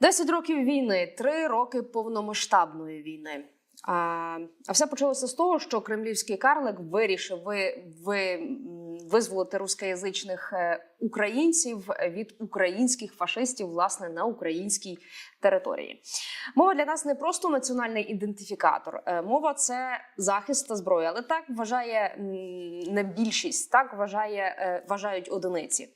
Десять років війни, три роки повномасштабної війни. А, а все почалося з того, що кремлівський карлик вирішив ви, ви, визволити рускоязичних е, українців від українських фашистів, власне, на українській території. Мова для нас не просто національний ідентифікатор. Е, Мова це захист та зброя, але так вважає не більшість, так вважає, е, вважають одиниці.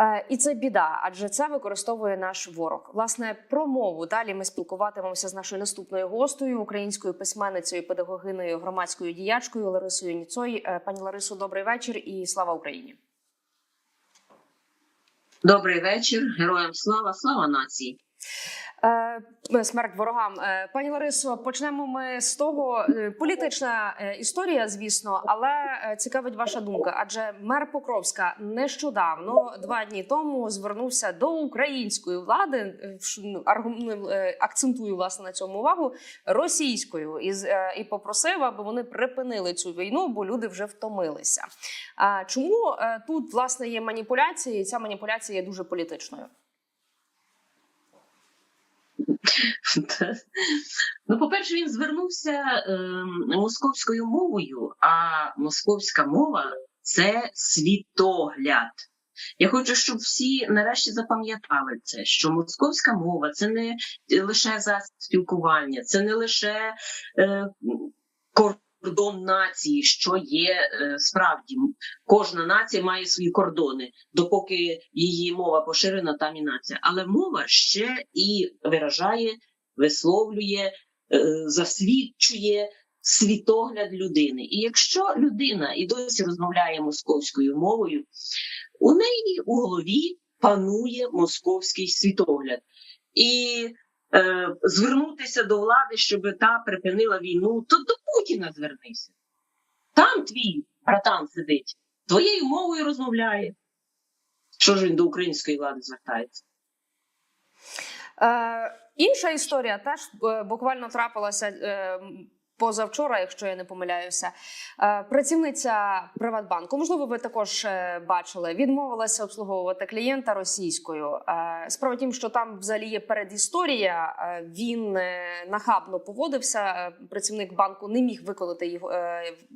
Е, І це біда, адже це використовує наш ворог. Власне, про мову далі ми спілкуватимемося з нашою наступною гостею, українською письменницею, педагогиною, громадською діячкою Ларисою Ніцой. Е, Пані Ларисо, добрий вечір і слава Україні. Добрий вечір, героям слава, слава нації. Е, Смерть ворогам. Е, Пані Ларисо, почнемо ми з того. е, Політична е, історія, звісно, але е, цікавить ваша думка. Адже мер Покровська нещодавно, два дні тому, звернувся до української влади. е, ну, е, акцентую власне на цьому увагу російською, і, е, і попросив, аби вони припинили цю війну, бо люди вже втомилися. Чому е, тут власне є маніпуляції? і Ця маніпуляція є дуже політичною. Ну, по-перше, він звернувся ем, московською мовою, а московська мова це світогляд. Я хочу, щоб всі нарешті запам'ятали це, що московська мова це не лише засіб спілкування, це не лише е, кордон нації, що є е, справді. Кожна нація має свої кордони, допоки її мова поширена, там і нація. Але мова ще і виражає, висловлює, е, засвідчує світогляд людини. І якщо людина і досі розмовляє московською мовою, у неї у голові панує московський світогляд. І е, звернутися до влади, щоб та припинила війну, то до Путіна звернися. Там твій братан сидить, твоєю мовою розмовляє. Що ж він до української влади звертається? Е, інша історія теж е, буквально трапилася е, позавчора, якщо я не помиляюся. Е, працівниця Приватбанку, можливо, ви також е, бачили, відмовилася обслуговувати клієнта російською. Е, справа тім, що там взагалі є передісторія. Він нахабно поводився. Працівник банку не міг виконати його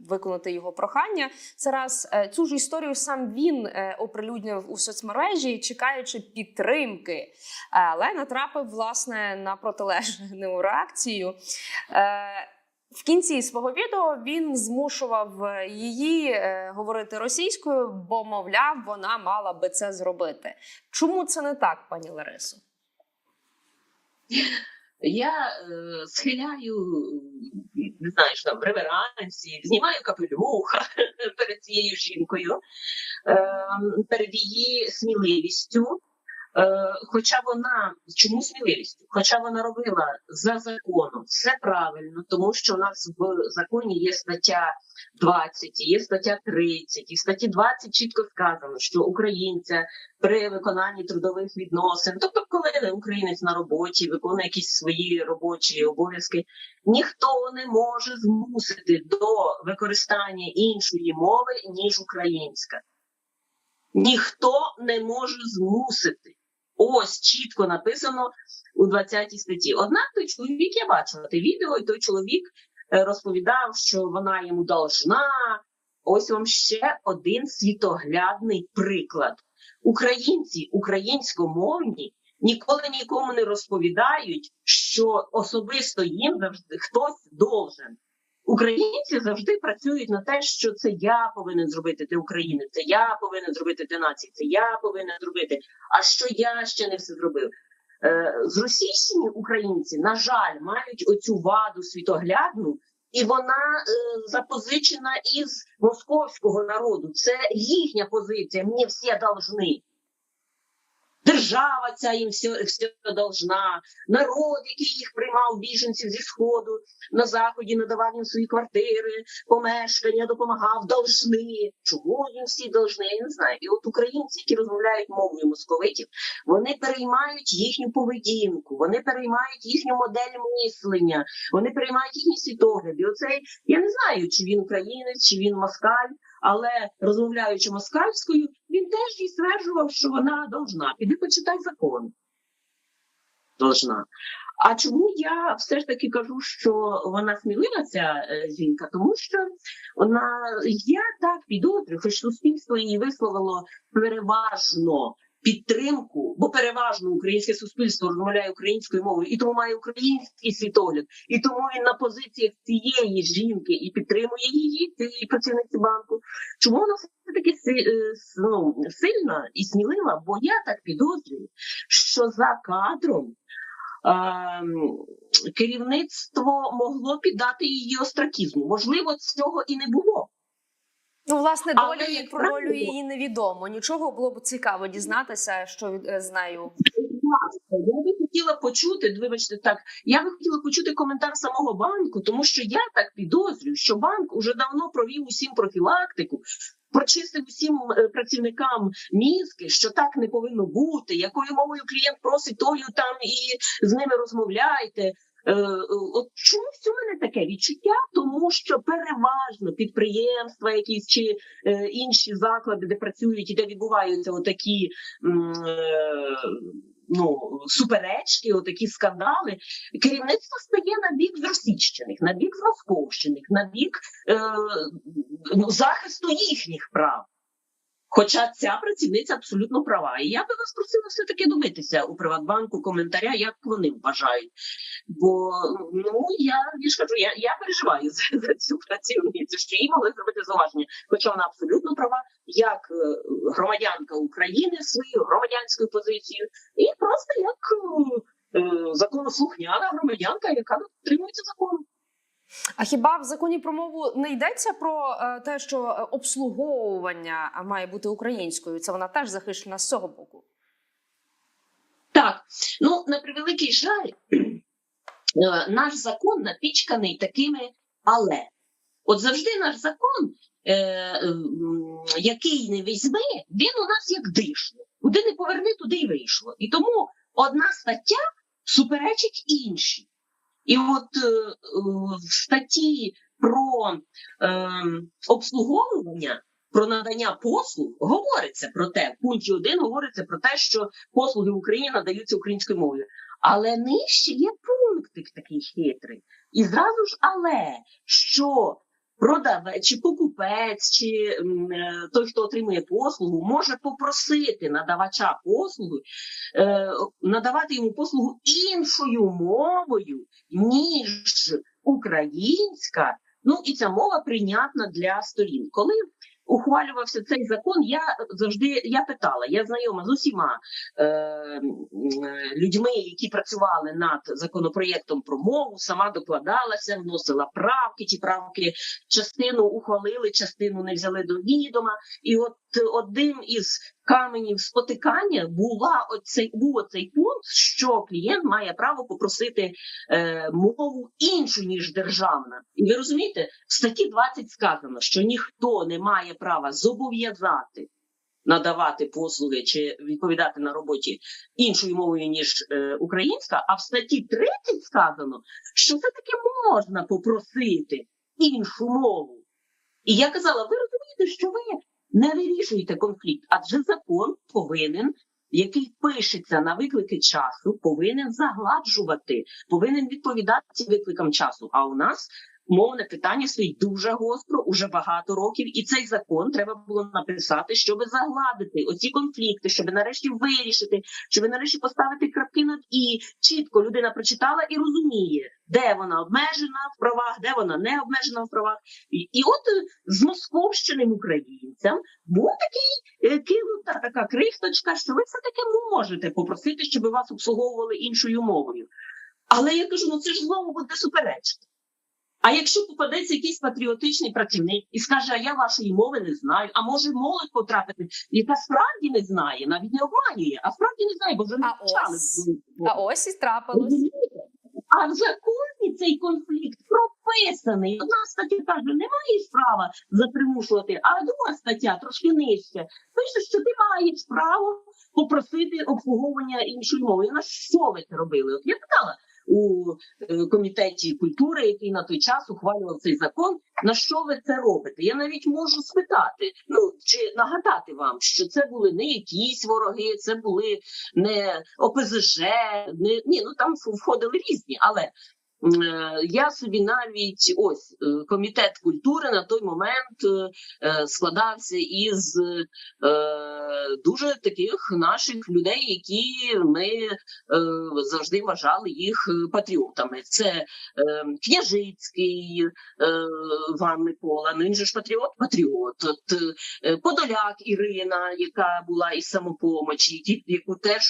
виконати його прохання. Це раз цю ж історію сам він оприлюднив у соцмережі, чекаючи підтримки але натрапив власне на протилежну реакцію. Е, В кінці свого відео він змушував її е, говорити російською, бо, мовляв, вона мала би це зробити. Чому це не так, пані Ларисо? Я е, схиляю, не знаю, що там реверансі, знімаю капелюха перед цією жінкою, е, перед її сміливістю. Е, хоча вона чому сміливістю? Хоча вона робила за законом все правильно, тому що у нас в законі є стаття 20, є стаття 30, і в статті 20 чітко сказано, що українця при виконанні трудових відносин, тобто, коли українець на роботі виконує якісь свої робочі обов'язки, ніхто не може змусити до використання іншої мови ніж українська. Ніхто не може змусити. Ось чітко написано у 20 статті. Однак той чоловік, я бачила те відео, і той чоловік е, розповідав, що вона йому должна. Ось вам ще один світоглядний приклад. Українці, українськомовні, ніколи нікому не розповідають, що особисто їм завжди хтось должен. Українці завжди працюють на те, що це я повинен зробити ти України, це я повинен зробити ти нації, це я повинен зробити. А що я ще не все зробив? Е, зросійщені українці, на жаль, мають оцю ваду світоглядну, і вона е, запозичена із московського народу. Це їхня позиція. Мені всі должны. Держава ця їм все, все должна, народ, який їх приймав біженців зі сходу на заході, надавав їм свої квартири, помешкання, допомагав, должны. Чому їм всі должны? Я не знаю. І от українці, які розмовляють мовою московитів, вони переймають їхню поведінку, вони переймають їхню модель мислення, вони переймають їхній світогляд. І оцей я не знаю, чи він українець, чи він москаль. Але розмовляючи москальською, він теж їй стверджував, що вона должна. Піди почитай закон. Должна. А чому я все ж таки кажу, що вона смілива, ця е, жінка? Тому що вона я так підозрюю, хоч суспільство її висловило переважно підтримку, бо переважно українське суспільство розмовляє українською мовою, і тому має український світогляд, і тому він на позиціях цієї жінки і підтримує її, цієї працівниці банку. Чому вона все таки е, ну, сильна і смілива? Бо я так підозрюю, що за кадром. ем, Керівництво могло піддати її остракізму. Можливо, цього і не було. Ну, власне, Але, долю як про долю її невідомо. Нічого було б цікаво дізнатися, що е, з нею. Я би хотіла почути, вибачте, так, я би хотіла почути коментар самого банку, тому що я так підозрюю, що банк уже давно провів усім профілактику, прочистив усім е, працівникам мізки, що так не повинно бути, якою мовою клієнт просить, тою там і з ними розмовляйте. Е, е, От чомусь у мене таке відчуття, тому що переважно підприємства, якісь чи е, інші заклади, де працюють і де відбуваються отакі ну, суперечки, отакі скандали, керівництво стає на бік зросійщених, на бік змосковщених, на бік е, ну, захисту їхніх прав. Хоча ця працівниця абсолютно права. І я би вас просила все-таки добитися у Приватбанку коментаря, як вони вважають. Бо ну я, я ж кажу, я, я переживаю за, за цю працівницю, що їй могли зробити зауваження. Хоча вона абсолютно права, як е, громадянка України своєю громадянською позицією, і просто як е, е, законослухняна громадянка, яка дотримується закону. А хіба в законі про мову не йдеться про е, те, що е, обслуговування має бути українською? Це вона теж захищена з цього боку. Так, ну на превеликий жаль, е, наш закон напічканий такими але. От завжди наш закон, е, який не візьме, він у нас як дишло. Куди не поверни, туди й вийшло. І тому одна стаття суперечить іншій. І от е, в статті про е, обслуговування, про надання послуг говориться про те, в пункті 1 говориться про те, що послуги в Україні надаються українською мовою. Але нижче є пунктик такий хитрий. І зразу ж але що продавець чи покупець, чи е, той, хто отримує послугу, може попросити надавача послуги е, надавати йому послугу іншою мовою, ніж українська. Ну і ця мова прийнятна для сторін. Коли ухвалювався цей закон, я завжди я питала, я знайома з усіма е, е, людьми, які працювали над законопроєктом про мову, сама докладалася, вносила правки. Ті правки частину ухвалили, частину не взяли до відома. І от одним із каменів спотикання була оцей був оцей пункт, що клієнт має право попросити е, мову іншу ніж державна. І ви розумієте, в статті 20 сказано, що ніхто не має права зобов'язати надавати послуги чи відповідати на роботі іншою мовою ніж е, українська. А в статті 30 сказано, що все таки можна попросити іншу мову. І я казала: ви розумієте, що ви не вирішуєте конфлікт, адже закон повинен. Який пишеться на виклики часу, повинен загладжувати, повинен відповідати викликам часу. А у нас мовне питання стоїть дуже гостро, уже багато років, і цей закон треба було написати, щоб загладити оці конфлікти, щоб нарешті вирішити, щоб нарешті поставити крапки над і чітко людина прочитала і розуміє, де вона обмежена в правах, де вона не обмежена в правах. І, і от е, з московщиним українцям був такий е, кинута така крихточка, що ви все таки можете попросити, щоб вас обслуговували іншою мовою. Але я кажу, ну це ж знову буде суперечка. А якщо попадеться якийсь патріотичний працівник і скаже, а я вашої мови не знаю, а може молодь потрапити, яка справді не знає, навіть не обманює, а справді не знає, бо вже не А почали. ось. А ось і трапилось. А в законі цей конфлікт прописаний. Одна стаття каже, не маєш права запримушувати, а друга стаття трошки нижче. Пише, що ти маєш право попросити обслуговування іншою мовою. На що ви це робили? От я питала у е, комітеті культури, який на той час ухвалював цей закон. На що ви це робите? Я навіть можу спитати, ну чи нагадати вам, що це були не якісь вороги, це були не ОПЗЖ, не ні, ну там входили різні, але. Е, Я собі навіть ось е, комітет культури на той момент е, складався із дуже таких наших людей, які ми завжди вважали їх патріотами. Це Княжицький Ван Микола, ну він же ж патріот, патріот. От, Подоляк Ірина, яка була із самопомочі, яку теж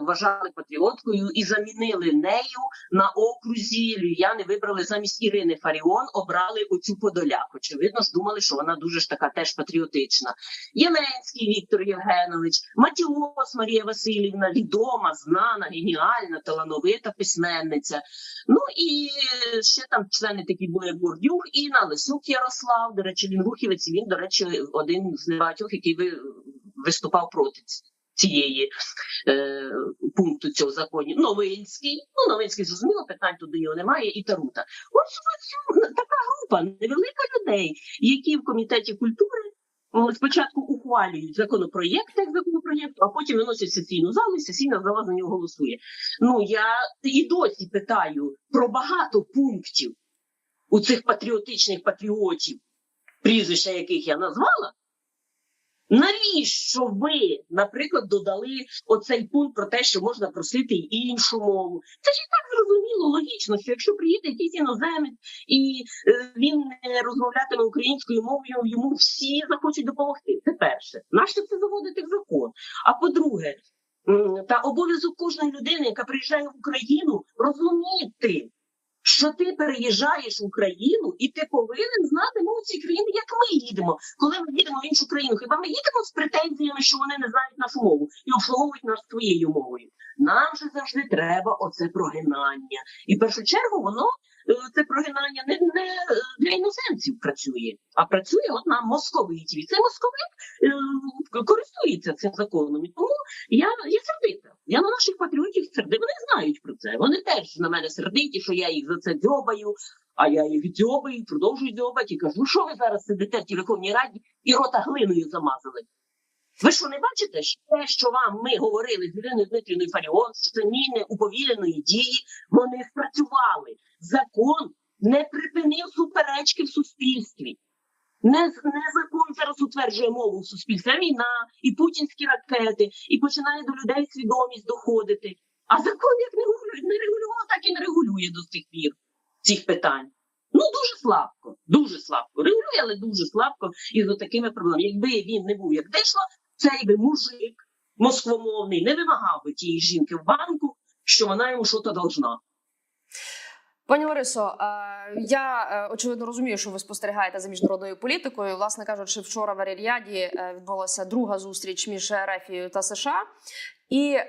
вважали патріоткою і замінили нею на окрузі. Львів'яни вибрали замість Ірини Фаріон, обрали оцю Подоляк. Очевидно ж думали, що вона дуже ж така теж патріотична. Єленський Віктор Євгенович, Матіос Марія Васильівна, відома, знана, геніальна, талановита письменниця. Ну і ще там члени такі були як Гордюк, Інна, Лисюк Ярослав. До речі, він рухівець. Він, до речі, один з небагатьох, який ви виступав проти цієї е, пункту цього закону. Новинський, ну Новинський зрозуміло, питань тут до нього немає, і Тарута. Ось така група невелика людей, які в комітеті культури. Спочатку ухвалюють законопроєкт як законопроєкт, а потім виносять сесійну залу, і сесійна зала за нього голосує. Ну я і досі питаю про багато пунктів у цих патріотичних патріотів, прізвища яких я назвала. Навіщо ви, наприклад, додали оцей пункт про те, що можна просити й іншу мову? Це ж і так зрозуміло, логічно, що якщо приїде якийсь іноземець і е, він не розмовлятиме українською мовою, йому всі захочуть допомогти. Це перше. Нащо це заводити в закон? А по-друге, та обов'язок кожної людини, яка приїжджає в Україну, розуміти, що ти переїжджаєш в Україну, і ти повинен знати мову цієї країни, як ми їдемо. Коли ми їдемо в іншу країну, хіба ми їдемо з претензіями, що вони не знають нашу мову і обслуговують нас своєю мовою? Нам же завжди треба оце прогинання. І в першу чергу воно це прогинання не, не е, для іноземців працює, а працює от на московитів. І цей московит е, користується цим законом. І тому я, я сердита. Я на наших патріотів сердита. Вони знають про це. Вони теж на мене сердиті, що я їх за це дзьобаю, а я їх дзьобаю, продовжую дзьобати і кажу, що ви зараз сидите в Верховній Раді і рота глиною замазали. Ви що не бачите, що те, що вам ми говорили з Іриною Дмитрівною Фаріон, що це міни уповіленої дії, вони спрацювали. Закон не припинив суперечки в суспільстві. Не, не закон зараз утверджує мову в суспільстві, а війна, і путінські ракети, і починає до людей свідомість доходити. А закон як не не регулював, так і не регулює до сих пір цих питань. Ну дуже слабко, дуже слабко. Регулює, але дуже слабко і з такими проблемами. Якби він не був як дешло, цей би мужик москвомовний не вимагав би тієї жінки в банку, що вона йому щось должна. Пані Ларисо, я е, очевидно розумію, що ви спостерігаєте за міжнародною політикою. Власне кажучи, вчора в Арільяді е, відбулася друга зустріч між Ерефією та США. І е,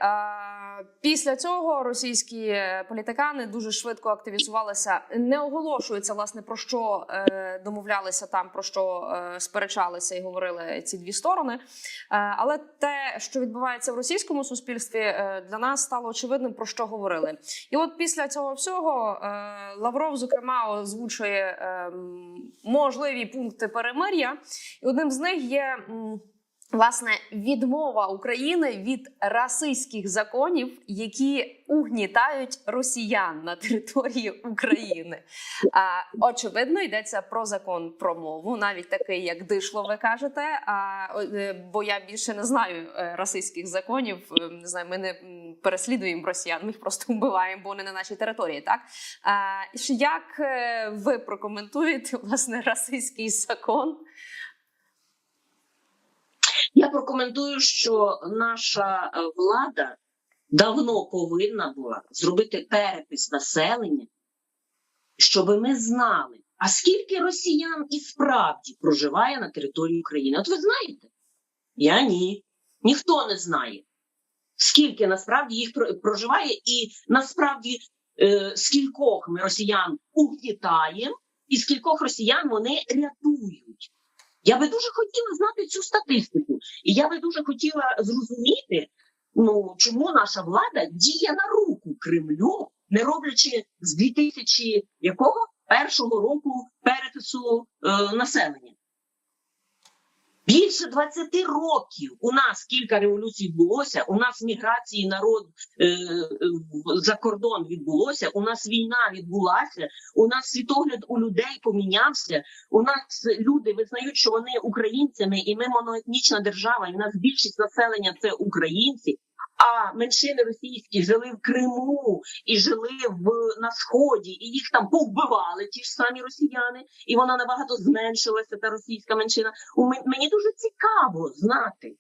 після цього російські політикани дуже швидко активізувалися. Не оголошується власне про що е, домовлялися там, про що е, сперечалися і говорили ці дві сторони. Е, але те, що відбувається в російському суспільстві, е, для нас стало очевидним про що говорили. І от після цього всього е, Лавров, зокрема, озвучує е, можливі пункти перемир'я, і одним з них є. м, Власне, відмова України від расистських законів, які угнітають росіян на території України. А, очевидно, йдеться про закон про мову, навіть такий, як дишло, ви кажете. А е, бо я більше не знаю е, расистських законів. Е, Не знаю, ми не переслідуємо росіян, ми їх просто вбиваємо, бо вони на нашій території. Так а, як ви прокоментуєте власне расистський закон? Я прокоментую, що наша е, влада давно повинна була зробити перепис населення, щоб ми знали, а скільки росіян і справді проживає на території України. От ви знаєте? Я ні. Ніхто не знає, скільки насправді їх про- проживає, і насправді е, скількох ми росіян угнітаємо, і скількох росіян вони рятують. Я би дуже хотіла знати цю статистику, і я би дуже хотіла зрозуміти, ну чому наша влада діє на руку Кремлю, не роблячи з 2000 якого першого року перепису е, населення. Більше 20 років у нас кілька революцій відбулося. У нас міграції народ е, е, за кордон відбулося. У нас війна відбулася. У нас світогляд у людей помінявся. У нас люди визнають, що вони українцями, і ми моноетнічна держава. І У нас більшість населення це українці. А меншини російські жили в Криму і жили в на сході, і їх там повбивали ті ж самі росіяни, і вона набагато зменшилася. Та російська меншина. У мені дуже цікаво знати,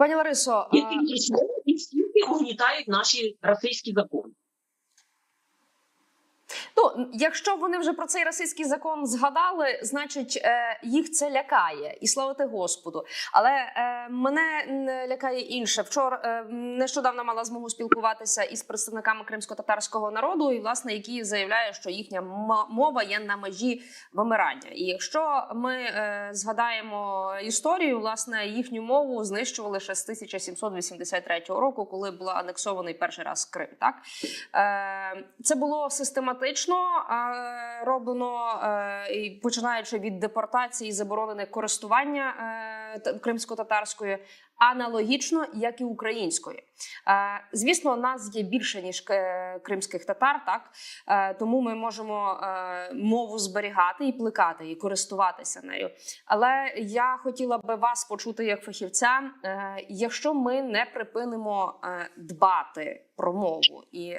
Пані Ларисо, е, яким числом і скільки угнітають наші російські закони. Ну, якщо вони вже про цей російський закон згадали, значить е, їх це лякає, і славити Господу. Але е, мене лякає інше. Вчора е, нещодавно мала змогу спілкуватися із представниками кримсько-татарського народу, і власне які заявляють, що їхня мова є на межі вимирання. І якщо ми згадаємо історію, власне їхню мову знищували ще з 1783 року, коли була анексований перший раз Крим. Так Це було систематично е, роблено, е, і починаючи від депортації, заборонене користування е, кримсько-татарською, аналогічно як і українською. Звісно, нас є більше ніж кримських татар, так тому ми можемо мову зберігати і плекати, і користуватися нею. Але я хотіла би вас почути як фахівця, якщо ми не припинимо дбати про мову, і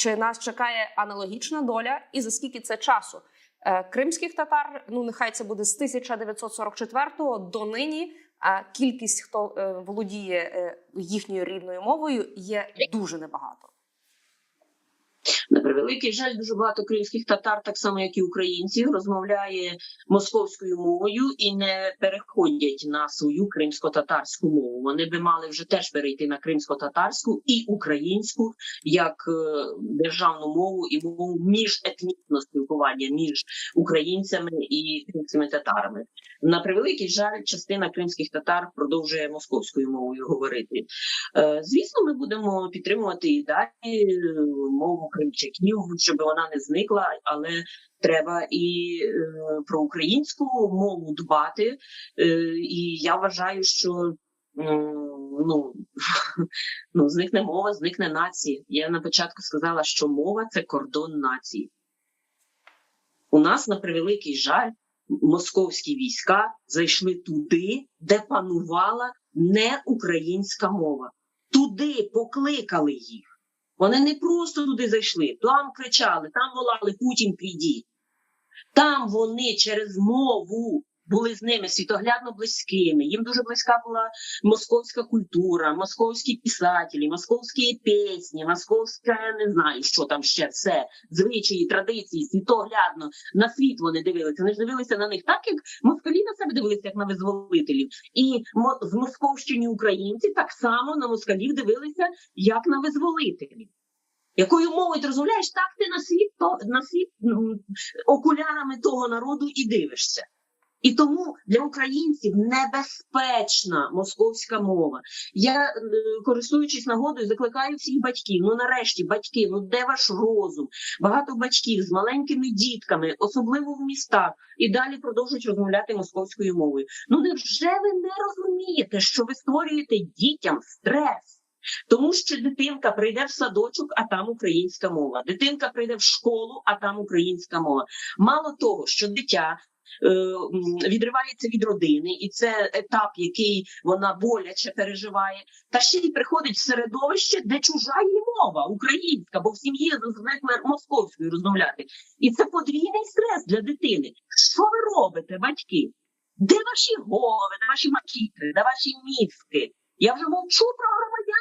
чи нас чекає аналогічна доля, і за скільки це часу? Е, Кримських татар, ну нехай це буде з 1944 до нині. А кількість, хто е, володіє е, їхньою рідною мовою, є дуже небагато. Превеликий жаль, дуже багато кримських татар, так само як і українців, розмовляє московською мовою і не переходять на свою кримсько-татарську мову. Вони би мали вже теж перейти на кримсько-татарську і українську як е, державну мову і мову міжетнічного спілкування між українцями і кримськими татарами. На превеликий жаль, частина кримських татар продовжує московською мовою говорити. Е, Звісно, ми будемо підтримувати і далі е, мову кримчаків, щоб вона не зникла, але треба і е, про українську мову дбати. Е, І я вважаю, що ну, ну, зникне мова, зникне нація. Я на початку сказала, що мова це кордон нації. У нас на превеликий жаль. Московські війська зайшли туди, де панувала не українська мова. Туди покликали їх. Вони не просто туди зайшли, там кричали, там волали Путін підіть. Там вони через мову були з ними світоглядно близькими. Їм дуже близька була московська культура, московські писателі, московські пісні, московська не знаю, що там ще все, звичаї, традиції, світоглядно на світ вони дивилися. Вони ж дивилися на них так, як москалі на себе дивилися, як на визволителів. І з московщині українці так само на москалів дивилися, як на визволителів. Якою мовою ти розмовляєш, так ти на світ на світ окулярами того народу і дивишся. І тому для українців небезпечна московська мова. Я, е, користуючись нагодою, закликаю всіх батьків. Ну нарешті, батьки, ну де ваш розум? Багато батьків з маленькими дітками, особливо в містах, і далі продовжують розмовляти московською мовою. Ну невже ви не розумієте, що ви створюєте дітям стрес? Тому що дитинка прийде в садочок, а там українська мова. Дитинка прийде в школу, а там українська мова. Мало того, що дитя відривається від родини, і це етап, який вона боляче переживає, та ще й приходить в середовище, де чужа її мова українська, бо в сім'ї звикли московською розмовляти. І це подвійний стрес для дитини. Що ви робите, батьки? Де ваші голови, де ваші макітри, де ваші мізки? Я вже мовчу про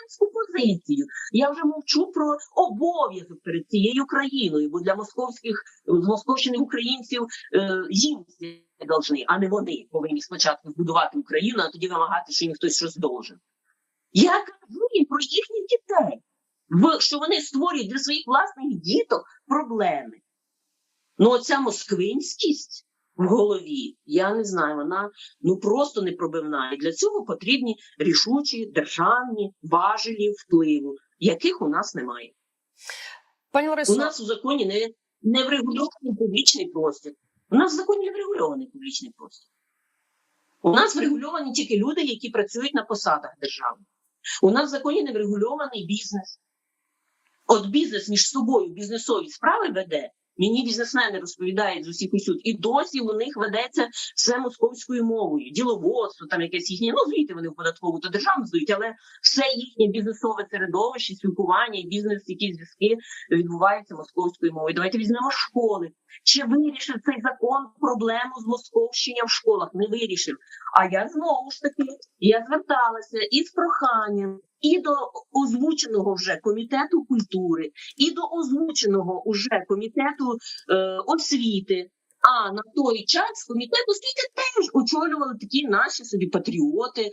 громадянську позицію. Я вже мовчу про обов'язок перед цією країною, бо для московських з московщини українців е, їм всі должны, а не вони повинні спочатку збудувати Україну, а тоді вимагати, що їм хтось щось должен. Я кажу їм про їхніх дітей, що вони створюють для своїх власних діток проблеми. Ну, оця москвинськість, в голові. Я не знаю, вона ну просто непробивна. І для цього потрібні рішучі державні важелі впливу, яких у нас немає. Пані Ларисо, У нас у законі не, не врегульований публічний простір. У нас в законі не врегульований публічний простір. У нас врегульовані тільки люди, які працюють на посадах держави. У нас в законі не врегульований бізнес. От бізнес між собою бізнесові справи веде. Мені бізнесмени розповідають з усіх усюд, і досі у них ведеться все московською мовою, діловодство, там якесь їхнє, ну звідти вони в податкову то державну здають, але все їхнє бізнесове середовище, спілкування і бізнес, які зв'язки відбуваються московською мовою. Давайте візьмемо школи. Чи вирішив цей закон проблему з московщенням в школах? Не вирішив. А я знову ж таки я зверталася із проханням і до озвученого вже комітету культури, і до озвученого уже комітету е, освіти. А на той час комітет освіти теж очолювали такі наші собі патріоти. Е,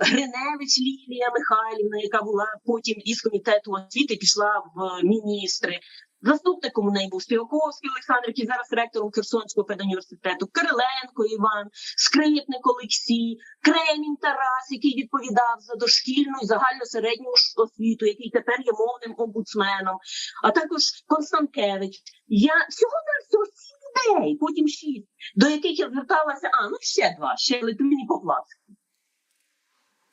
Гриневич Лілія Михайлівна, яка була потім із комітету освіти, пішла в міністри. Заступником у неї був Співаковський Олександр, який зараз ректором Херсонського педуніверситету, Кириленко Іван, Скрипник Олексій, Кремінь Тарас, який відповідав за дошкільну і загальну середню освіту, який тепер є мовним омбудсменом, а також Констанкевич. Я всього на всього сім людей, потім шість, до яких я зверталася. А ну ще два, ще Литвин і Поплавський.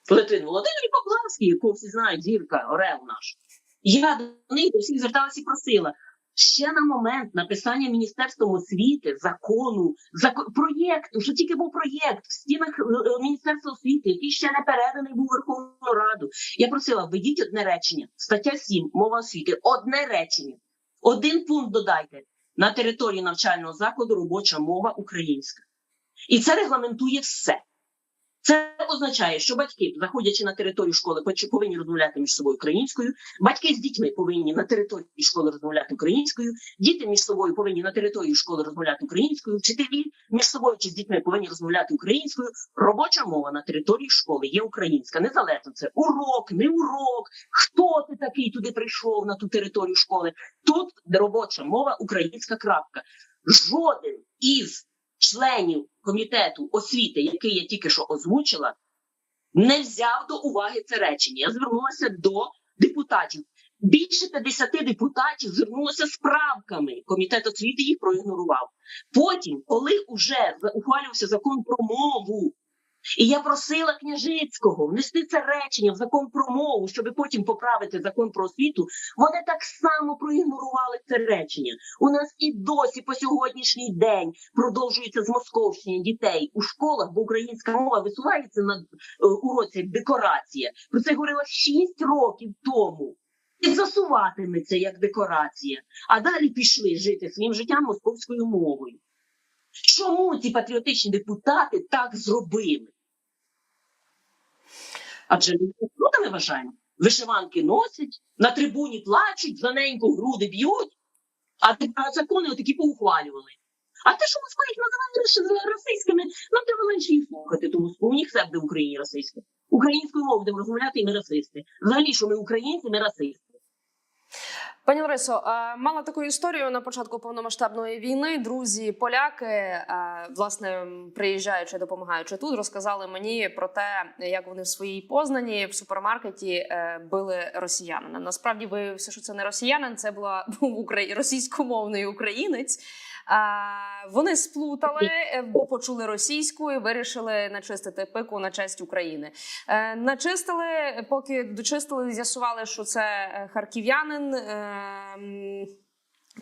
Литвин Володимир Поплавський, якого всі знають, зірка, Орел наш. Я до них до всіх зверталася і просила. Ще на момент написання Міністерством освіти закону, зако- проєкту, що тільки був проєкт в стінах е, е, Міністерства освіти, який ще не переданий був Верховну Раду. Я просила, введіть одне речення. Стаття 7, мова освіти. Одне речення. Один пункт додайте. На території навчального закладу робоча мова українська. І це регламентує все. Це означає, що батьки, заходячи на територію школи, повинні розмовляти між собою українською. Батьки з дітьми повинні на території школи розмовляти українською. Діти між собою повинні на території школи розмовляти українською. Вчителі між собою чи з дітьми повинні розмовляти українською. Робоча мова на території школи є українська. Незалежно це урок, не урок. Хто ти такий туди прийшов на ту територію школи? Тут робоча мова українська крапка. Жоден із членів комітету освіти, який я тільки що озвучила, не взяв до уваги це речення. Я звернулася до депутатів. Більше 50 депутатів звернулося з правками. Комітет освіти їх проігнорував. Потім, коли вже ухвалювався закон про мову, і я просила Княжицького внести це речення в закон про мову, щоб потім поправити закон про освіту, вони так само проігнорували це речення. У нас і досі по сьогоднішній день продовжується змосковщення дітей у школах, бо українська мова висувається на е, уроці декорація. Про це говорила 6 років тому. І засуватиметься як декорація. А далі пішли жити своїм життям московською мовою. Чому ці патріотичні депутати так зробили? Адже ми не вважаємо. Вишиванки носять, на трибуні плачуть, за неньку груди б'ють, а, закони отакі поухвалювали. А те, що Москва їх називає російськими, нам треба менше їх слухати, тому що у них все буде в Україні російське. Українською мовою будемо розмовляти і ми расисти. Взагалі, що ми українці, ми расисти. Пані Ларисо, е, мала таку історію на початку повномасштабної війни. Друзі, поляки, е, власне, приїжджаючи, допомагаючи тут, розказали мені про те, як вони в своїй познані в супермаркеті е, били росіянина. Насправді виявився, що це не росіянин, це була був російськомовний українець. Вони сплутали, бо почули російську і вирішили начистити пику на честь України. Начистили, поки дочистили, з'ясували, що це харків'янин. Е, м,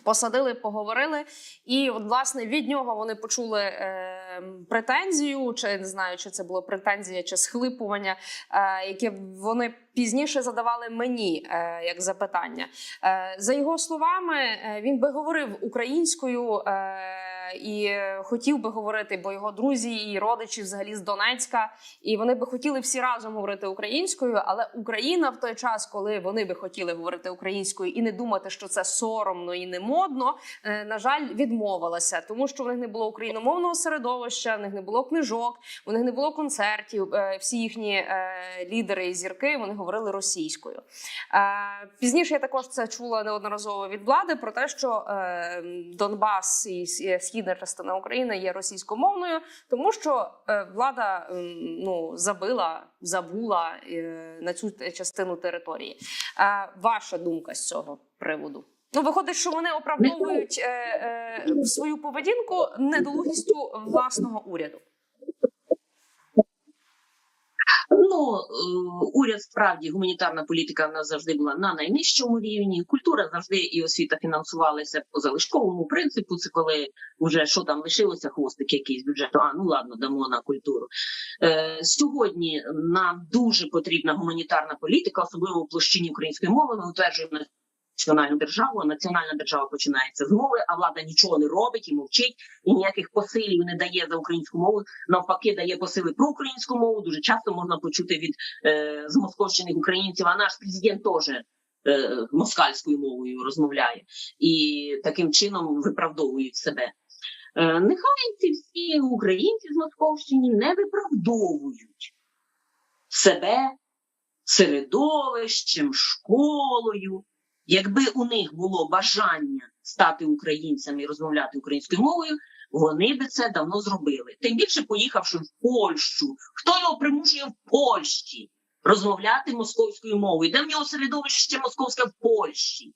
Посадили, поговорили, і от власне від нього вони почули е, претензію, чи не знаю, чи це було претензія чи схлипування, е, яке вони пізніше задавали мені е, як запитання. Е, за його словами, е, він би говорив українською е, і хотів би говорити, бо його друзі і родичі взагалі з Донецька, і вони би хотіли всі разом говорити українською. Але Україна в той час, коли вони би хотіли говорити українською і не думати, що це соромно і не модно, е, на жаль, відмовилася, тому що в них не було україномовного середовища, в них не було книжок, у них не було концертів. Е, Всі їхні е, лідери і зірки вони говорили російською. Пізніше я також це чула неодноразово від влади про те, що Донбас і С- східна частина України є російськомовною, тому що е, влада ну забила, забула е, на цю частину території. Е, ваша думка з цього приводу? Ну, виходить, що вони оправдовують свою поведінку недолугістю власного уряду. Ну, е, уряд справді гуманітарна політика вона завжди була на найнижчому рівні. Культура завжди і освіта фінансувалися по залишковому принципу. Це коли вже що там лишилося, хвостик якийсь бюджету. А ну ладно, дамо на культуру. Е, сьогодні нам дуже потрібна гуманітарна політика, особливо в площині української мови. Ми утверджуємо національну державу. Національна держава починається з мови, а влада нічого не робить і мовчить, і ніяких посилів не дає за українську мову. Навпаки, дає посили про українську мову. Дуже часто можна почути від е, змосковщених українців. А наш президент теж е, москальською мовою розмовляє і таким чином виправдовують себе. Е, нехай ці всі українці з Московщини не виправдовують себе середовищем, школою. Якби у них було бажання стати українцями і розмовляти українською мовою, вони би це давно зробили. Тим більше поїхавши в Польщу. Хто його примушує в Польщі розмовляти московською мовою? Де в нього середовище московське в Польщі?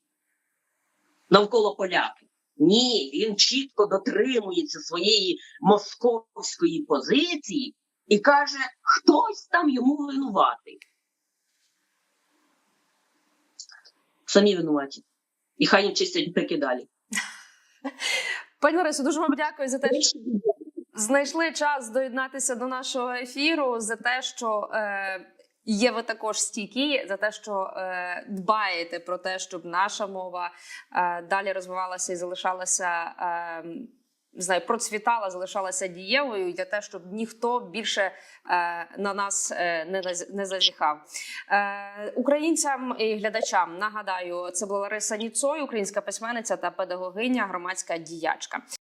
Навколо поляків. Ні, він чітко дотримується своєї московської позиції і каже, хтось там йому винуватий. Самі винуваті. І хай їм чистять таки далі. Пані Ларисо, дуже вам дякую за те, що знайшли час доєднатися до нашого ефіру, за те, що е, є ви також стійкі, за те, що е, дбаєте про те, щоб наша мова е, далі розвивалася і залишалася. Е, не знаю, процвітала, залишалася дієвою для те, щоб ніхто більше е, на нас е, не, не зазіхав. Е, українцям і глядачам нагадаю, це була Лариса Ніцой, українська письменниця та педагогиня, громадська діячка.